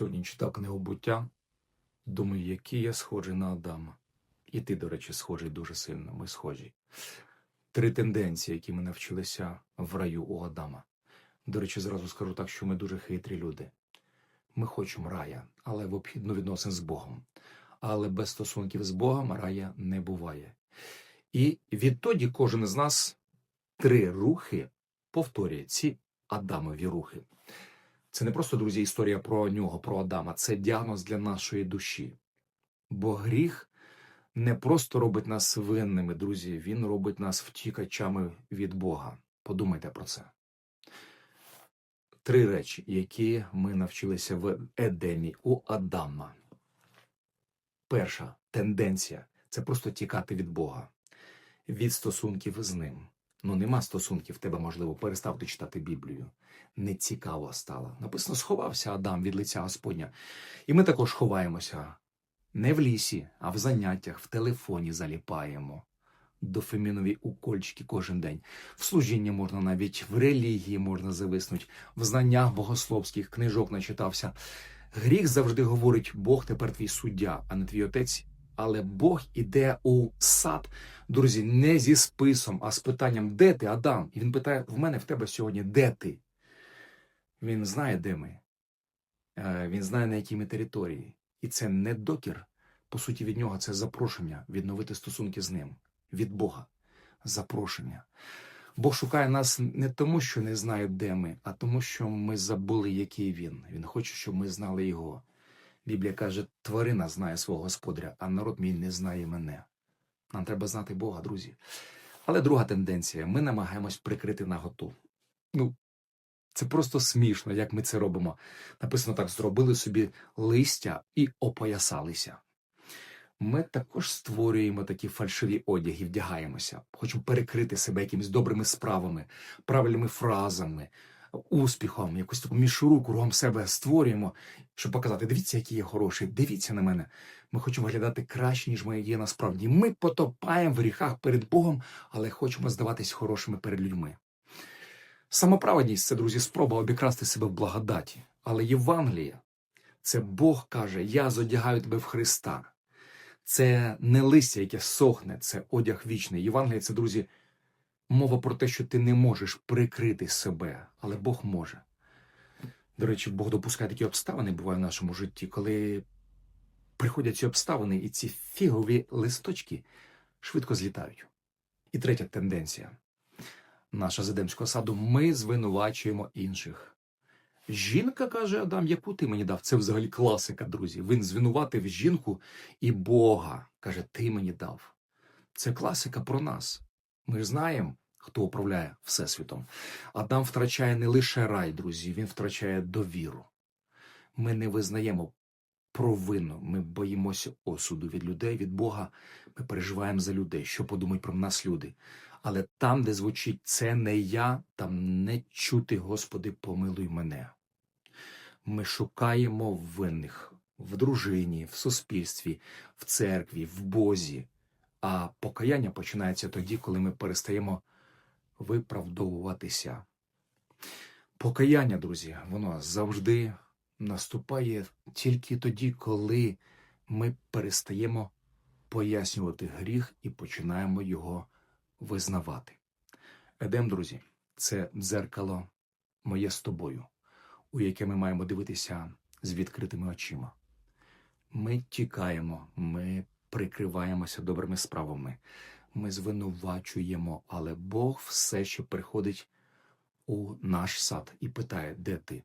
Сьогодні читав книгу буття. Думаю, який я схожий на Адама. І ти, до речі, схожий дуже сильно. Ми схожі. Три тенденції, які ми навчилися в раю у Адама. До речі, зразу скажу так, що ми дуже хитрі люди. Ми хочемо рая, але в обхідну відносин з Богом. Але без стосунків з Богом рая не буває. І відтоді кожен з нас три рухи повторює ці Адамові рухи. Це не просто, друзі, історія про нього, про Адама, це діагноз для нашої душі. Бо гріх не просто робить нас винними, друзі, він робить нас втікачами від Бога. Подумайте про це. Три речі, які ми навчилися в Едемі у Адама. Перша тенденція це просто тікати від Бога, від стосунків з ним. Ну, нема стосунків, тебе, можливо, перестав ти читати Біблію. Не цікаво стало. Написано, сховався Адам від лиця Господня. І ми також ховаємося не в лісі, а в заняттях, в телефоні заліпаємо. Дофемінові укольчики кожен день. В служінні можна навіть в релігії можна зависнути, в знаннях богословських книжок начитався. Гріх завжди говорить: Бог тепер твій суддя, а не твій отець. Але Бог іде у сад, друзі, не зі списом, а з питанням, де ти, Адам? І він питає: в мене в тебе сьогодні, де ти? Він знає, де ми. Е, Він знає, на якій ми території. І це не докір. По суті, від нього це запрошення відновити стосунки з ним, від Бога. Запрошення. Бог шукає нас не тому, що не знає, де ми, а тому, що ми забули, який він. Він хоче, щоб ми знали його. Біблія каже, тварина знає свого господаря, а народ мій не знає мене. Нам треба знати Бога, друзі. Але друга тенденція: ми намагаємось прикрити наготу. Ну, це просто смішно, як ми це робимо. Написано так: зробили собі листя і опоясалися. Ми також створюємо такі фальшиві одяги, вдягаємося, хочемо перекрити себе якимись добрими справами, правильними фразами, успіхом, якусь таку мішуру кругом себе створюємо, щоб показати: дивіться, який я хороший, дивіться на мене. Ми хочемо виглядати краще, ніж ми є насправді. Ми потопаємо в гріхах перед Богом, але хочемо здаватись хорошими перед людьми. Самоправедність це, друзі, спроба обікрасти себе в благодаті. Але Євангелія це Бог каже: Я зодягаю тебе в Христа. Це не листя, яке сохне, це одяг вічний. Євангелія це, друзі, мова про те, що ти не можеш прикрити себе, але Бог може. До речі, Бог допускає такі обставини, буває в нашому житті, коли приходять ці обставини, і ці фігові листочки швидко злітають. І третя тенденція наша з Едемського саду ми звинувачуємо інших. Жінка каже Адам, яку ти мені дав? Це взагалі класика, друзі. Він звинуватив жінку і Бога. Каже, ти мені дав. Це класика про нас. Ми ж знаємо, хто управляє Всесвітом. Адам втрачає не лише рай, друзі, він втрачає довіру. Ми не визнаємо провину, ми боїмося осуду від людей, від Бога. Ми переживаємо за людей, що подумають про нас люди. Але там, де звучить це не я, там не чути, Господи, помилуй мене. Ми шукаємо винних в дружині, в суспільстві, в церкві, в Бозі. А покаяння починається тоді, коли ми перестаємо виправдовуватися. Покаяння, друзі, воно завжди наступає тільки тоді, коли ми перестаємо пояснювати гріх і починаємо його визнавати. Едем, друзі, це дзеркало моє з тобою, у яке ми маємо дивитися з відкритими очима. Ми тікаємо, ми прикриваємося добрими справами, ми звинувачуємо, але Бог все ще приходить у наш сад і питає, де ти?